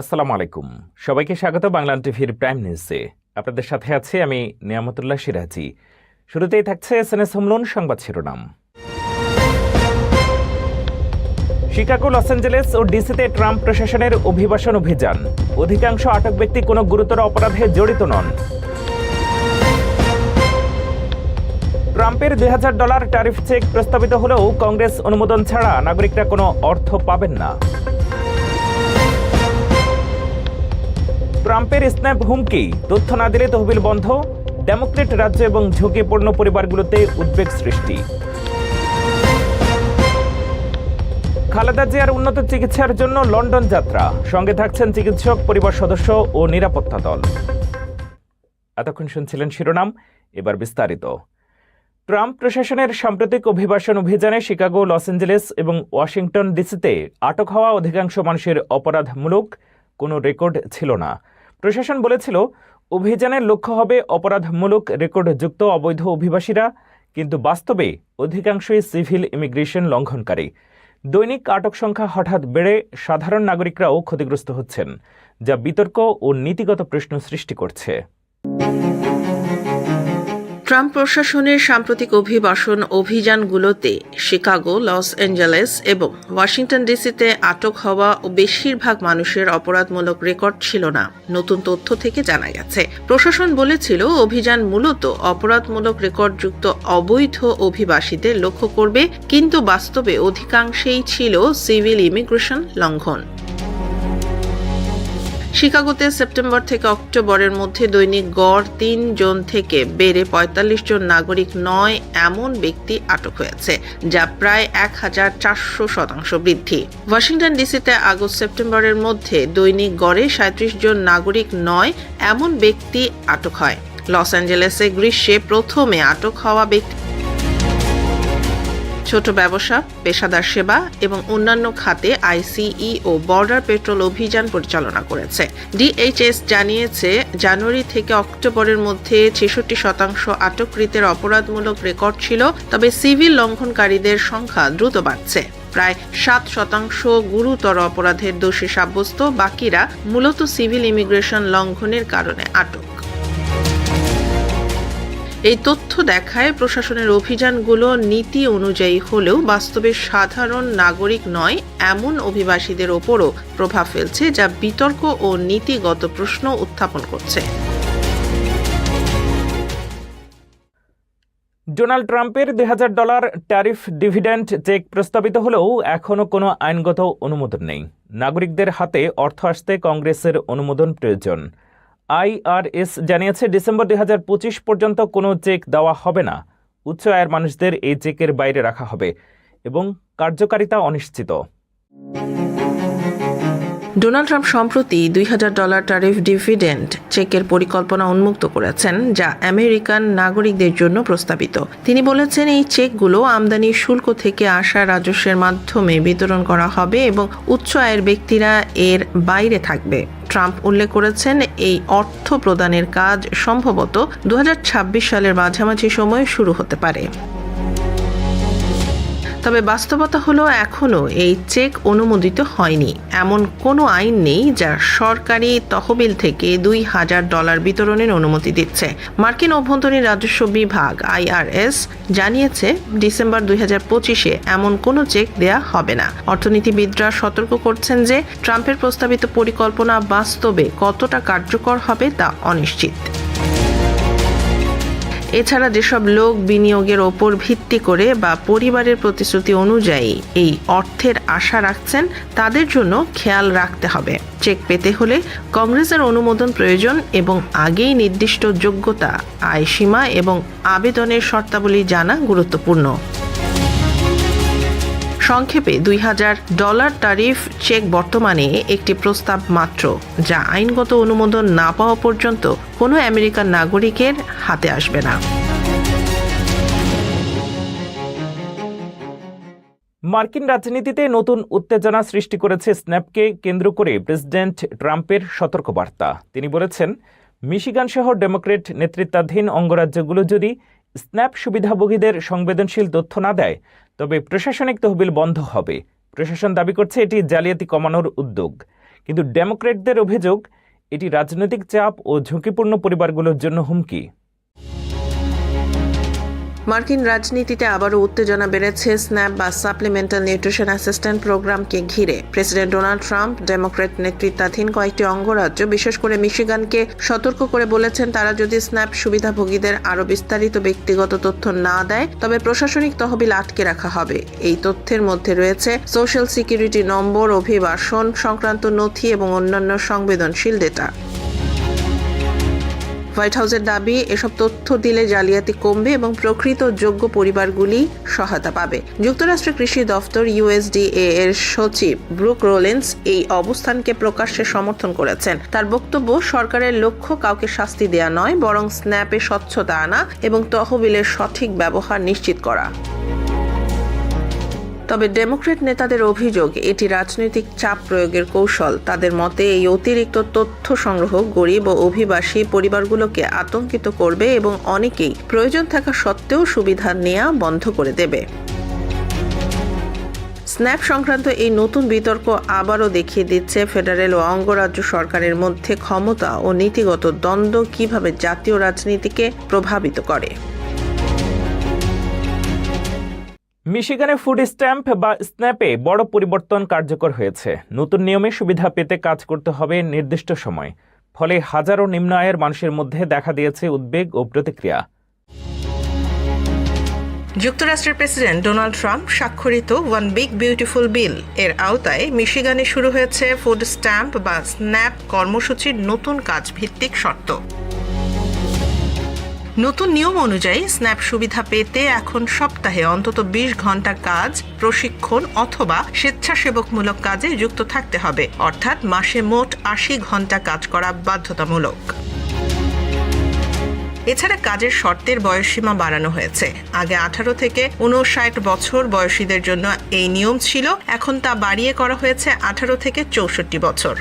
আসসালামু আলাইকুম। সবাইকে স্বাগত বাংলা টিভির প্রাইম নিউজে। আপনাদের সাথে আছি আমি নিয়ামতুল্লাহ সিরাজি। শুরুতেই থাকছে এস এন এস হোমলোন সংবাদ শিরোনাম। শিকাগো, লস অ্যাঞ্জেলেস ও ডিসিতে ট্রাম্প প্রশাসনের অভিবাসন অভিযান। অধিকাংশ আটক ব্যক্তি কোনো গুরুতর অপরাধে জড়িত নন। ট্রাম্পের দুই হাজার ডলার ট্যারিফ চেক প্রস্তাবিত হলেও কংগ্রেস অনুমোদন ছাড়া নাগরিকরা কোনো অর্থ পাবেন না। ট্রাম্পের স্ন্যাপ হুমকি, তথ্য না দিলে তহবিল বন্ধ, ডেমোক্রেট রাজ্য এবং ঝুঁকিপূর্ণ পরিবারগুলোতে উদ্বেগ সৃষ্টি। খালেদা জিয়ার উন্নত চিকিৎসার জন্য লন্ডন যাত্রা, সঙ্গে থাকছেন চিকিৎসক, পরিবার সদস্য ও নিরাপত্তা দল। এতক্ষণ শুনছিলেন শিরোনাম, এবার বিস্তারিত। ট্রাম্প প্রশাসনের সাম্প্রতিক অভিবাসন অভিযানে শিকাগো, লস অ্যাঞ্জেলেস এবং ওয়াশিংটন ডিসিতে আটক হওয়া অধিকাংশ মানুষের অপরাধমূলক কোনো রেকর্ড ছিল না। প্রশাসন বলেছিল, অভিযানের লক্ষ্য হবে অপরাধমূলক রেকর্ডযুক্ত অবৈধ অভিবাসীরা, কিন্তু বাস্তবে অধিকাংশই সিভিল ইমিগ্রেশন লঙ্ঘনকারী। দৈনিক আটক সংখ্যা হঠাৎ বেড়ে, সাধারণ নাগরিকরাও ক্ষতিগ্রস্ত হচ্ছেন, যা বিতর্ক ও নীতিগত প্রশ্ন সৃষ্টি করছে। ট্রাম্প প্রশাসনের সাম্প্রতিক অভিবাসন অভিযানগুলোতে শিকাগো, লস অ্যাঞ্জেলেস এবং ওয়াশিংটন ডিসিতে আটক হওয়া বেশিরভাগ মানুষের অপরাধমূলক রেকর্ড ছিল না। নতুন তথ্য থেকে জানা গেছে, প্রশাসন বলেছিল অভিযান মূলত অপরাধমূলক রেকর্ডযুক্ত অবৈধ অভিবাসীদের লক্ষ্য করবে, কিন্তু বাস্তবে অধিকাংশেই ছিল সিভিল ইমিগ্রেশন লঙ্ঘন। শিকাগোতে সেপ্টেম্বর থেকে অক্টোবরের মধ্যে দৈনিক গড় তিন জন থেকে বেড়ে পঁয়তাল্লিশ জন নাগরিক নয় এমন ব্যক্তি আটক হয়েছে, যা প্রায় এক হাজার চারশো শতাংশ বৃদ্ধি। ওয়াশিংটন ডিসিতে আগস্ট সেপ্টেম্বরের মধ্যে দৈনিক গড়ে সাঁত্রিশ জন নাগরিক নয় এমন ব্যক্তি আটক হয়। লস অ্যাঞ্জেলেসে গ্রীষ্মে প্রথমে আটক হওয়া ব্যক্তি ছোট ব্যবসা, পেশাদার সেবা এবং অন্যান্য খাতে আইসিই ও বর্ডার পেট্রোল অভিযান পরিচালনা করেছে। ডিএইচএস জানিয়েছে, জানুয়ারি থেকে অক্টোবরের মধ্যে ছেষট্টি শতাংশ আটককৃতের অপরাধমূলক রেকর্ড ছিল, তবে সিভিল লঙ্ঘনকারীদের সংখ্যা দ্রুত বাড়ছে। প্রায় সাত শতাংশ গুরুতর অপরাধের দোষী সাব্যস্ত, বাকিরা মূলত সিভিল ইমিগ্রেশন লঙ্ঘনের কারণে আটক। এই তথ্য দেখায় প্রশাসনের অভিযানগুলো নীতি অনুযায়ী হলেও বাস্তবে সাধারণ নাগরিক নয়, এমন অভিবাসীদের ওপরও প্রভাব ফেলছে যা বিতর্ক ও নীতিগত প্রশ্ন উত্থাপন করছে। ডোনাল্ড ট্রাম্পের দুই হাজার ডলার ট্যারিফ ডিভিডেন্ড চেক প্রস্তাবিত হলেও এখনও কোনো আইনগত অনুমোদন নেই। নাগরিকদের হাতে অর্থ আসতে কংগ্রেসের অনুমোদন প্রয়োজন। আইআরএস জানিয়েছে, ডিসেম্বর দুই হাজার পঁচিশ পর্যন্ত কোনো চেক দেওয়া হবে না। উচ্চ আয়ের মানুষদের এই চেকের বাইরে রাখা হবে এবং কার্যকারিতা অনিশ্চিত। ডোনাল্ড ট্রাম্প সম্প্রতি দুই হাজার ডলার ট্যারিফ ডিভিডেন্ড চেকের পরিকল্পনা উন্মুক্ত করেছেন, যা আমেরিকান নাগরিকদের জন্য প্রস্তাবিত। তিনি বলেছেন, এই চেকগুলো আমদানি শুল্ক থেকে আসা রাজস্বের মাধ্যমে বিতরণ করা হবে এবং উচ্চ আয়ের ব্যক্তিরা এর বাইরে থাকবে। ট্রাম্প উল্লেখ করেছেন, এই অর্থ প্রদানের কাজ সম্ভবত দু হাজার ছাব্বিশ সালের মাঝামাঝি সময়ে শুরু হতে পারে। তবে বাস্তবতা হলো এখনও এই চেক অনুমোদিত হয়নি। এমন কোনো আইন নেই যা সরকারি তহবিল থেকে দুই হাজার ডলার বিতরণের অনুমতি দিচ্ছে। মার্কিন অভ্যন্তরীণ রাজস্ব বিভাগ আইআরএস জানিয়েছে ডিসেম্বর দুই পঁচিশে এমন কোনো চেক দেয়া হবে না। অর্থনীতিবিদরা সতর্ক করছেন যে ট্রাম্পের প্রস্তাবিত পরিকল্পনা বাস্তবে কতটা কার্যকর হবে তা অনিশ্চিত। এছাড়া যেসব লোক বিনিয়োগের ওপর ভিত্তি করে বা পরিবারের প্রতিশ্রুতি অনুযায়ী এই অর্থের আশা রাখছেন, তাদের জন্য খেয়াল রাখতে হবে। চেক পেতে হলে কংগ্রেসের অনুমোদন প্রয়োজন এবং আগেই নির্দিষ্ট যোগ্যতা আয়সীমা এবং আবেদনের শর্তাবলী জানা গুরুত্বপূর্ণ। সংক্ষেপে দুই হাজার ডলার ট্যারিফ চেক বর্তমানে একটি প্রস্তাব মাত্র, যা আইনগত অনুমোদন না পাওয়া পর্যন্ত কোনো আমেরিকান নাগরিকের হাতে আসবে না। মার্কিন রাজনীতিতে নতুন উত্তেজনা সৃষ্টি করেছে স্ন্যাপকে কেন্দ্র করে প্রেসিডেন্ট ট্রাম্পের সতর্কবার্তা। তিনি বলেছেন, মিশিগান সহ ডেমোক্রেট নেতৃত্বাধীন অঙ্গরাজ্যগুলো যদি স্ন্যাপ সুবিধাভোগীদের সংবেদনশীল তথ্য না দেয় তবে প্রশাসনিক তহবিল বন্ধ হবে। প্রশাসন দাবি করছে এটি জালিয়াতি কমানোর উদ্যোগ। কিন্তু ডেমোক্রেটদের অভিযোগ, এটি রাজনৈতিক চাপ ও ঝুঁকিপূর্ণ পরিবারগুলোর জন্য হুমকি। মার্কিন রাজনীতিতে আবারও উত্তেজনা বেড়েছে স্ন্যাপ বা সাপ্লিমেন্টাল নিউট্রিশন অ্যাসিস্ট্যান্ট প্রোগ্রামকে ঘিরে। প্রেসিডেন্ট ডোনাল্ড ট্রাম্প ডেমোক্রেট নেতৃত্বাধীন কয়েকটি অঙ্গরাজ্য বিশেষ করে মিশিগানকে সতর্ক করে বলেছেন, তারা যদি স্ন্যাপ সুবিধাভোগীদের আরও বিস্তারিত ব্যক্তিগত তথ্য না দেয়, তবে প্রশাসনিক তহবিল আটকে রাখা হবে। এই তথ্যের মধ্যে রয়েছে সোশ্যাল সিকিউরিটি নম্বর, অভিবাসন সংক্রান্ত নথি এবং অন্যান্য সংবেদনশীল ডেটা। হোয়াইট হাউসের দাবি, এসব তথ্য দিলে জালিয়াতি কমবে এবং প্রকৃত যোগ্য পরিবারগুলি সহায়তা পাবে। যুক্তরাষ্ট্রের কৃষি দফতর ইউএসডিএ এর সচিব ব্রুক রোলেন্স এই অবস্থানকে প্রকাশ্যে সমর্থন করেছেন। তার বক্তব্য, সরকারের লক্ষ্য কাউকে শাস্তি দেয়া নয়, বরং স্ন্যাপে স্বচ্ছতা আনা এবং তহবিলের সঠিক ব্যবহার নিশ্চিত করা। তবে ডেমোক্রেট নেতাদের অভিযোগ, এটি রাজনৈতিক চাপ প্রয়োগের কৌশল। তাদের মতে, এই অতিরিক্ত তথ্য সংগ্রহ গরিব ও অভিবাসী পরিবারগুলোকে আতঙ্কিত করবে এবং অনেকেই প্রয়োজন থাকা সত্ত্বেও সুবিধা নেওয়া বন্ধ করে দেবে। স্ন্যাপ সংক্রান্ত এই নতুন বিতর্ক আবারও দেখিয়ে দিচ্ছে ফেডারেল ও অঙ্গরাজ্য সরকারের মধ্যে ক্ষমতা ও নীতিগত দ্বন্দ্ব কীভাবে জাতীয় রাজনীতিকে প্রভাবিত করে। মিশিগানে ফুড স্ট্যাম্প বা স্ন্যাপে বড় পরিবর্তন কার্যকর হয়েছে। নতুন নিয়মে সুবিধা পেতে কাজ করতে হবে নির্দিষ্ট সময়। ফলে হাজারো নিম্ন আয়ের মানুষের মধ্যে দেখা দিয়েছে উদ্বেগ ও প্রতিক্রিয়া। যুক্তরাষ্ট্রের প্রেসিডেন্ট ডোনাল্ড ট্রাম্প স্বাক্ষরিত ওয়ান বিগ বিউটিফুল বিল এর আওতায় মিশিগানে শুরু হয়েছে ফুড স্ট্যাম্প বা স্ন্যাপ কর্মসূচির নতুন কাজ ভিত্তিক শর্ত। নতুন নিয়ম অনুযায়ী স্ন্যাপ সুবিধা পেতে এখন সপ্তাহে অন্তত বিশ ঘণ্টা কাজ, প্রশিক্ষণ অথবা স্বেচ্ছাসেবকমূলক কাজে যুক্ত থাকতে হবে। অর্থাৎ মাসে মোট আশি ঘণ্টা কাজ করা বাধ্যতামূলক। এছাড়া কাজের শর্তের বয়সসীমা বাড়ানো হয়েছে। আগে আঠারো থেকে উনষাট বছর বয়সীদের জন্য এই নিয়ম ছিল। এখন তা বাড়িয়ে করা হয়েছে আঠারো থেকে চৌষট্টি বছর।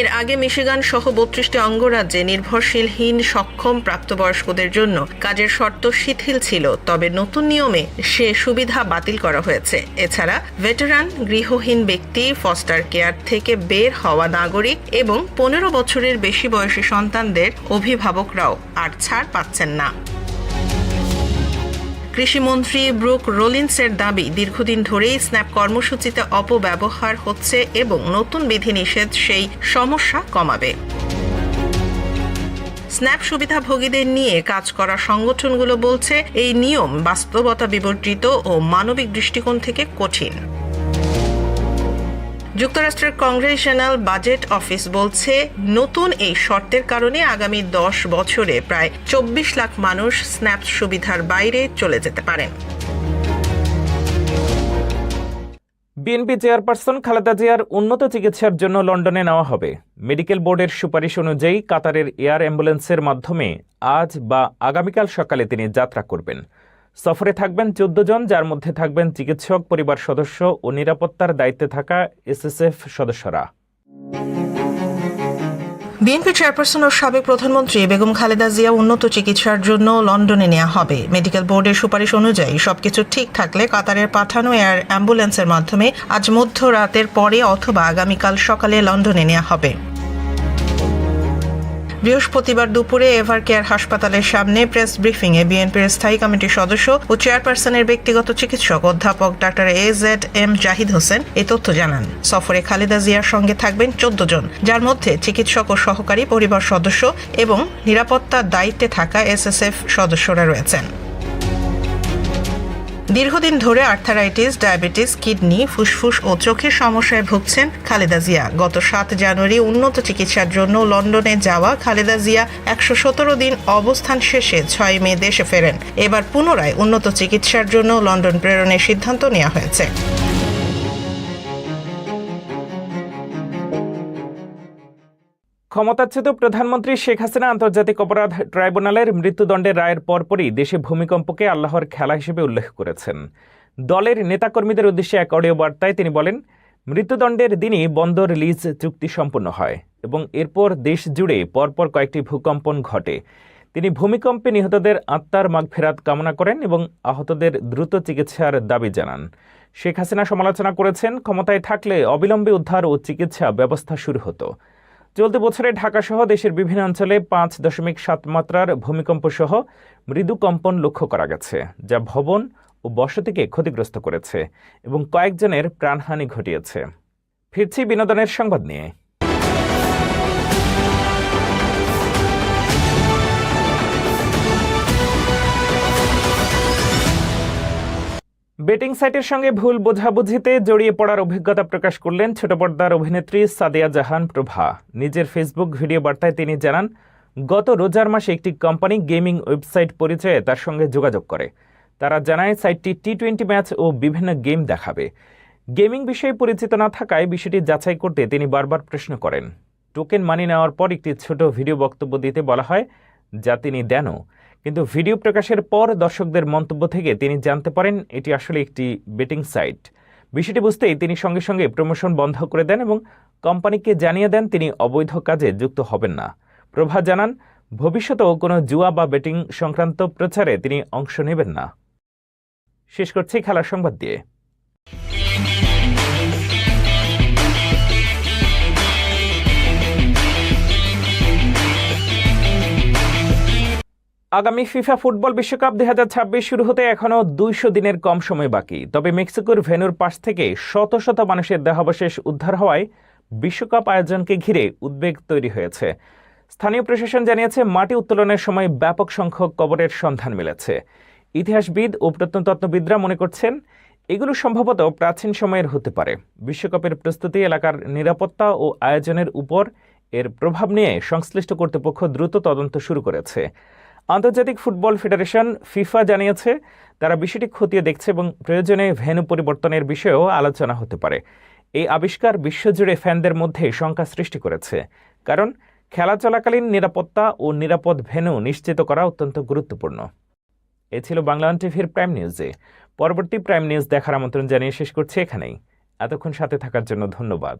এর আগে মিশিগান সহ বত্রিশটি অঙ্গরাজ্যে নির্ভরশীলহীন সক্ষম প্রাপ্তবয়স্কদের জন্য কাজের শর্ত শিথিল ছিল, তবে নতুন নিয়মে সে সুবিধা বাতিল করা হয়েছে। এছাড়া ভেটেরান গৃহহীন ব্যক্তি, ফস্টার কেয়ার থেকে বের হওয়া নাগরিক এবং পনেরো বছরের বেশি বয়সী সন্তানদের অভিভাবকরাও আর ছাড় পাচ্ছেন না। কৃষিমন্ত্রী ব্রুক রোলিন্সের দাবি, দীর্ঘদিন ধরেই স্ন্যাপ কর্মসূচিতে অপব্যবহার হচ্ছে এবং নতুন বিধিনিষেধ সেই সমস্যা কমাবে। স্ন্যাপ সুবিধাভোগীদের নিয়ে কাজ করা সংগঠনগুলো বলছে, এই নিয়ম বাস্তবতা বিবর্জিত ও মানবিক দৃষ্টিকোণ থেকে কঠিন। যুক্তরাষ্ট্রের কংগ্রেশনাল বাজেট অফিস বলছে, নতুন এই শর্তের কারণে আগামী দশ বছরে প্রায় চব্বিশ লাখ মানুষ স্ন্যাপ সুবিধার বাইরে চলে যেতে পারেন বিএনপি চেয়ারপারসন খালেদা জিয়ার উন্নত চিকিৎসার জন্য লন্ডনে নেওয়া হবে। মেডিকেল বোর্ডের সুপারিশ অনুযায়ী কাতারের এয়ার অ্যাম্বুলেন্সের মাধ্যমে আজ বা আগামীকাল সকালে তিনি যাত্রা করবেন। সফরে থাকবেন চোদ্দ জন, যার মধ্যে থাকবেন চিকিৎসক, পরিবার সদস্য ও নিরাপত্তার দায়িত্বে থাকা এসএসএফ সদস্যরা। বিএনপি চেয়ারপারসন ও সাবেক প্রধানমন্ত্রী বেগম খালেদা জিয়া উন্নত চিকিৎসার জন্য লন্ডনে নেওয়া হবে। মেডিকেল বোর্ডের সুপারিশ অনুযায়ী সবকিছু ঠিক থাকলে কাতারের পাঠানো এয়ার অ্যাম্বুলেন্সের মাধ্যমে আজ মধ্যরাতের পরে অথবা আগামীকাল সকালে লন্ডনে নেওয়া হবে। বৃহস্পতিবার দুপুরে এভার কেয়ার হাসপাতালের সামনে প্রেস ব্রিফিংয়ে বিএনপির স্থায়ী কমিটির সদস্য ও চেয়ারপারসনের ব্যক্তিগত চিকিৎসক অধ্যাপক doctor A Z M Zahid Hossain এ তথ্য জানান। সফরে খালেদা জিয়ার সঙ্গে থাকবেন চোদ্দ জন, যার মধ্যে চিকিৎসক ও সহকারী পরিবার সদস্য এবং নিরাপত্তার দায়িত্বে থাকা এসএসএফ সদস্যরা রয়েছেন। দীর্ঘদিন ধরে আর্থারাইটিস, ডায়াবেটিস, কিডনি, ফুসফুস ও চোখের সমস্যায় ভুগছেন খালেদা জিয়া। গত সাত জানুয়ারি উন্নত চিকিৎসার জন্য লন্ডনে যাওয়া খালেদা জিয়া একশো সতেরো দিন অবস্থান শেষে ছয় মে দেশে ফেরেন। এবার পুনরায় উন্নত চিকিৎসার জন্য লন্ডন প্রেরণের সিদ্ধান্ত নেওয়া হয়েছে। ক্ষমতাচ্যুত প্রধানমন্ত্রী শেখ হাসিনা আন্তর্জাতিক অপরাধ ট্রাইব্যুনালের মৃত্যুদণ্ডের রায়ের পরপরই দেশে ভূমিকম্পকে আল্লাহর খেলা হিসেবে উল্লেখ করেছেন। দলের নেতাকর্মীদের উদ্দেশ্যে এক অডিও বার্তায় তিনি বলেন, মৃত্যুদণ্ডের দিনই বন্দর লিজ চুক্তি সম্পন্ন হয় এবং এরপর দেশ জুড়ে পরপর কয়েকটি ভূকম্পন ঘটে। তিনি ভূমিকম্পে নিহতদের আত্মার মাগফেরাত কামনা করেন এবং আহতদের দ্রুত চিকিৎসার দাবি জানান। শেখ হাসিনা সমালোচনা করেছেন, ক্ষমতায় থাকলে অবিলম্বে উদ্ধার ও চিকিৎসা ব্যবস্থা শুরু হতো। চলতি বছরে ঢাকা ঢাকাসহ দেশের বিভিন্ন অঞ্চলে পাঁচ দশমিক সাত মাত্রার ভূমিকম্প সহ মৃদু কম্পন লক্ষ্য করা গেছে, যা ভবন ও বসতিকে ক্ষতিগ্রস্ত করেছে এবং কয়েকজনের প্রাণহানি ঘটিয়েছে। ফিরছি বিনোদনের সংবাদ নিয়ে। বেটিং সাইটের সঙ্গে ভুল বোঝাবুঝিতে জড়িয়ে পড়ার অভিজ্ঞতা প্রকাশ করলেন ছোট পর্দার অভিনেত্রী সাদিয়া জাহান প্রভা। নিজের ফেসবুক ভিডিও বার্তায় তিনি জানান, গত রোজার মাসে একটি কোম্পানি গেমিং ওয়েবসাইট পরিচয়ে তার সঙ্গে যোগাযোগ করে। তারা জানায়, সাইটটি টি টোয়েন্টি ম্যাচ ও বিভিন্ন গেম দেখাবে। গেমিং বিষয়ে পরিচিত না থাকায় বিষয়টি যাচাই করতে তিনি বারবার প্রশ্ন করেন। টোকেন মানি নেওয়ার পর একটি ছোট ভিডিও বক্তব্য দিতে বলা হয়, যা তিনি দেনও। কিন্তু ভিডিও প্রকাশের পর দর্শকদের মন্তব্য থেকে তিনি জানতে পারেন এটি আসলে একটি বেটিং সাইট বিষয়টি বুঝতেই তিনি সঙ্গে সঙ্গে প্রমোশন বন্ধ করে দেন এবং কোম্পানিকে জানিয়ে দেন তিনি অবৈধ কাজে যুক্ত হবেন না। প্রভা জানান, ভবিষ্যতেও কোনো জুয়া বা বেটিং সংক্রান্ত প্রচারে তিনি অংশ নেবেন না। শেষ করছি খেলার সংবাদ দিয়ে। আগামী ফিফা ফুটবল বিশ্বকাপ দুই হাজার ছাব্বিশ শুরু হতে এখনও দুইশো দিনের কম সময় বাকি। তবে মেক্সিকোর ভেনুর পাশ থেকে শত শত মানুষের দেহাবশেষ উদ্ধার হওয়ায় বিশ্বকাপ আয়োজনকে ঘিরে উদ্বেগ তৈরি হয়েছে। স্থানীয় প্রশাসন জানিয়েছে, মাটি উত্তোলনের সময় ব্যাপক সংখ্যক কবরের সন্ধান মিলেছে। ইতিহাসবিদ ও প্রত্নতত্ত্ববিদরা মনে করছেন, এগুলো সম্ভবত প্রাচীন সময়ের হতে পারে। বিশ্বকাপের প্রস্তুতি এলাকার নিরাপত্তা ও আয়োজনের উপর এর প্রভাব নিয়ে সংশ্লিষ্ট কর্তৃপক্ষ দ্রুত তদন্ত শুরু করেছে। আন্তর্জাতিক ফুটবল ফেডারেশন ফিফা জানিয়েছে, তারা বিষয়টি খতিয়ে দেখছে এবং প্রয়োজনে ভেন্যু পরিবর্তনের বিষয়েও আলোচনা হতে পারে। এই আবিষ্কার বিশ্বজুড়ে ফ্যানদের মধ্যে শঙ্কা সৃষ্টি করেছে, কারণ খেলা চলাকালীন নিরাপত্তা ও নিরাপদ ভেনু নিশ্চিত করা অত্যন্ত গুরুত্বপূর্ণ। এ ছিল বাংলান টিভির প্রাইম নিউজে। পরবর্তী প্রাইম নিউজ দেখার আমন্ত্রণ জানিয়ে শেষ করছি এখানেই। এতক্ষণ সাথে থাকার জন্য ধন্যবাদ।